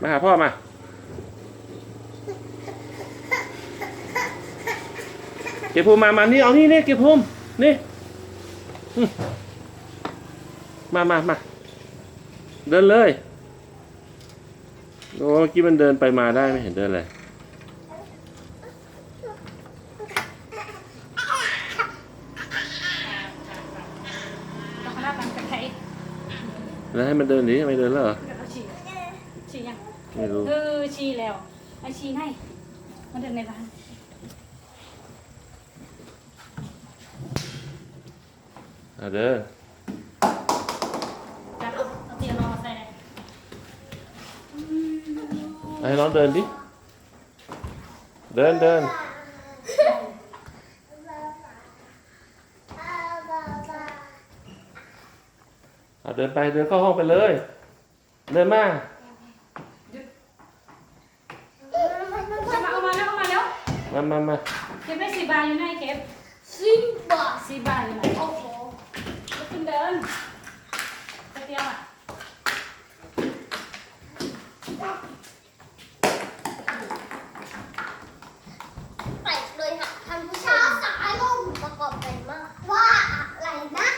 มาหาพ่อมาเก็บภูมิมามานี่เอานี่นี่เก็บภูมินี่อืมมามามาเดินเลยโอ้เมื่อกี้มันเดินไปมาได้ไม่เห็นเดินเลยต้องคณะกันกับใครแล้วให้มันเดินหนีไม่เดินแล้วเหรอ เอาฉี่ฉี่ยังไม่รู้เออฉี่แล้วไอฉี่ให้มันเดินในบ้านอะเดินจับเอาเอาเตียงนอนมาใส่เลยเอาให้น้องเดินดิ เดินเดินเอาเดินไปเดินเข้าห้องไปเลย เดินมา จะมาเอามาแล้วเอามาแล้ว มามามาเก็บได้สี่บาทอยู่ไหนเก็บสิบบาทสี่บาทอยู่ไหนโอ้โหลุกขึ้นเดินไปเตียงอะแปลกเลยค่ะท่านผู้ชมสายลมประกอบไปมาก ว่าอะไรนะ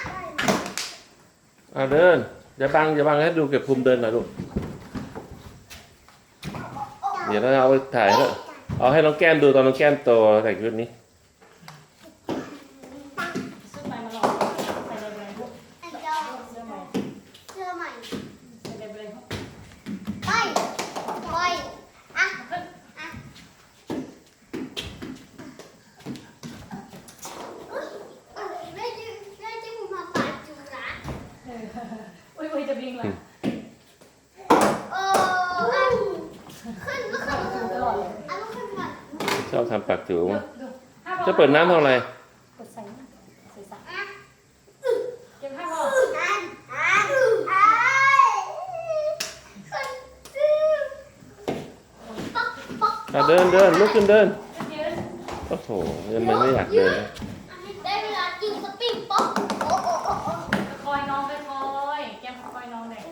อะเดินอย่าบังอย่าบังให้ดูเก็บภูมิเดินหน่อยลูกเดี๋ยวเราเอาไปถ่ายแล้ว เอาให้น้องแก้มดูตอนน้องแก้มโตใส่ชุดนี้ซื้อไปมาลองใส่เลยเลยพวกไอ้เจ้าเสื้อใหม่เสื้อใหม่ ใส่เลยเลยพวกไปไปอะขึ้นอะได้จิได้จิมุมาปาจูระเอออุ้ยอุ้ยจะบิงเลยเอออะขึ้นก็ขึ้นตลอดเลย ชอบทำปากจู๋ดูมั้งดูจะเปิดน้ำทำอะไรกดใส่ใส่ใส่อะเก็บผ้าพออะอะอะขึ้นป๊อกป๊อกอะเดินเดินลุกขึ้นเดินยืนโอ้โหมันไม่อยากเดินนะได้เวลากินสปริงป๊อกโอ้โอ้โอ้โอ้คอยน้องไปคอยแก้มคอยน้องเลย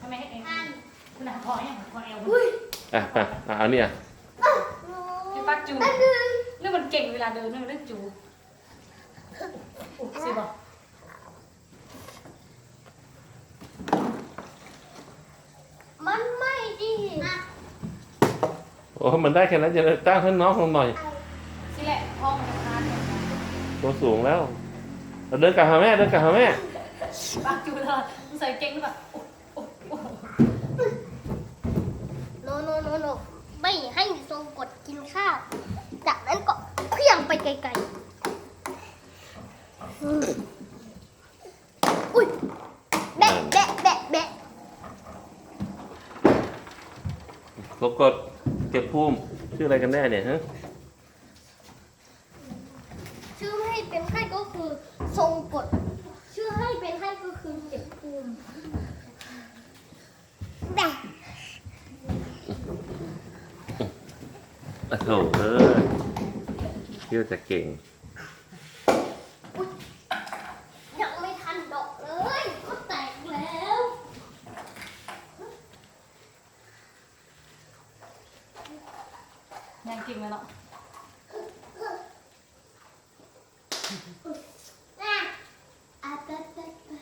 ทำไมให้เองอันคุณน่ะคอยอย่างคอยเอวอุ้ยอะไปอะเอาเนี่ยให้ปัก จูอันหนึ่งเรื่องมันเก่งเวลาเดินเรื่องเรื่องจูสิบอกมันไม่ดีนะโอ้มันได้แค่นั้นจะตั้งให้น้องลงหน่อยสิแหละพ่อมันทานเนี่ยตัวสูงแล้วเอาเดินกลับหาแม่เดินกลับหาแม่ปักจูเลยมันใส่เก่งหรือเปล่าโนโนโนโน ไม่ให้ทรงกดกินข้าว จากนั้นก็เพียงไปไกลๆอืมอุ้ยแบะแบะแบะแบะกดกดเก็บภูมิชื่ออะไรกันแน่เนี่ยฮะชื่อให้เป็นไข้ก็คือทรงกด ชื่อให้เป็นไข้ก็คือ โถ่เอ้ยเที่ยวจะเก่ง ยังไม่ทันดอกเลย ก็แตกแล้ว ยังจริงไหมเนาะอะอะไปไ